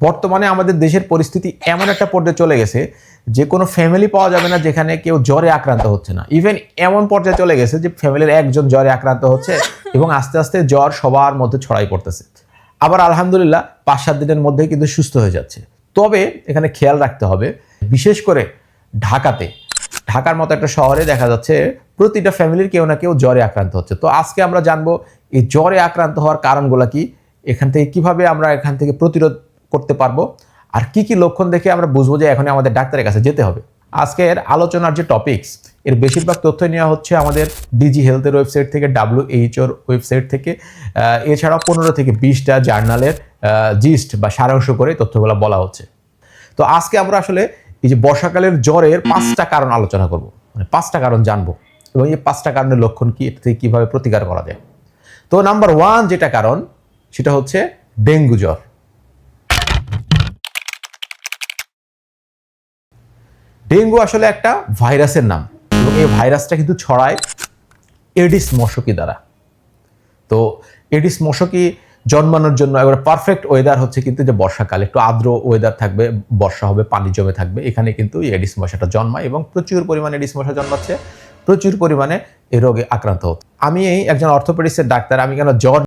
বর্তমানে আমাদের দেশের পরিস্থিতি এমন একটা পর্যায়ে চলে গেছে, যে কোনো ফ্যামিলি পাওয়া যাবে না যেখানে কেউ জ্বরে আক্রান্ত হচ্ছে না। ইভেন এমন পর্যায়ে চলে গেছে যে ফ্যামিলির একজন জ্বরে আক্রান্ত হচ্ছে এবং আস্তে আস্তে জ্বর সবার মধ্যে ছড়াই পড়তেছে। আবার আলহামদুলিল্লাহ পাঁচ সাত দিনের মধ্যে কিন্তু সুস্থ হয়ে যাচ্ছে। তবে এখানে খেয়াল রাখতে হবে, বিশেষ করে ঢাকাতে। ঢাকার মতো একটা শহরে দেখা যাচ্ছে প্রতিটা ফ্যামিলির কেউ না কেউ জ্বরে আক্রান্ত হচ্ছে। তো আজকে আমরা জানব, এই জ্বরে আক্রান্ত হওয়ার কারণগুলো কি? এখান থেকে কীভাবে আমরা এখান থেকে প্রতিরোধ করতে পারব। আর কি কি লক্ষণ দেখে আমরা বুঝব যে এখন আমাদের ডাক্তারের কাছে যেতে হবে। আজকের আলোচনার যে টপিকস এর বেশিরভাগ তথ্য নেওয়া হচ্ছে আমাদের ডিজি হেলথের ওয়েবসাইট থেকে ডাব্লিউএইচওর ওয়েবসাইট থেকে। এছাড়াও পনেরো থেকে বিশটা জার্নালের জিস্ট বা সারাংশ করে তথ্যগুলো বলা হচ্ছে। তো আজকে আমরা আসলে এই যে বর্ষাকালের জ্বরের পাঁচটা কারণ আলোচনা করব। মানে পাঁচটা কারণ জানব। এবং এই পাঁচটা কারণের লক্ষণ কি এটা থেকে কীভাবে প্রতিকার করা যায়? তো নাম্বার ওয়ান যেটা কারণ, সেটা হচ্ছে ডেঙ্গু জ্বর। ডেঙ্গু আসলে একটা ভাইরাসের নাম। এবং এই ভাইরাসটা কিন্তু ছড়ায় এডিস মশকি দ্বারা। তো এডিস মশকি জন্মানোর জন্য এবার পারফেক্ট ওয়েদার হচ্ছে কিন্তু যে বর্ষাকাল। একটু আর্দ্র ওয়েদার থাকবে, বর্ষা হবে, পানি জমে থাকবে। এখানে কিন্তু এডিস মশাটা জন্মায় এবং প্রচুর পরিমাণে এডিস মশা জন্মাচ্ছে, প্রচুর পরিমাণে এই রোগে আক্রান্ত হতো আমি এই একজন অর্থোপেডিক্সের ডাক্তার, আমি কেন জ্বর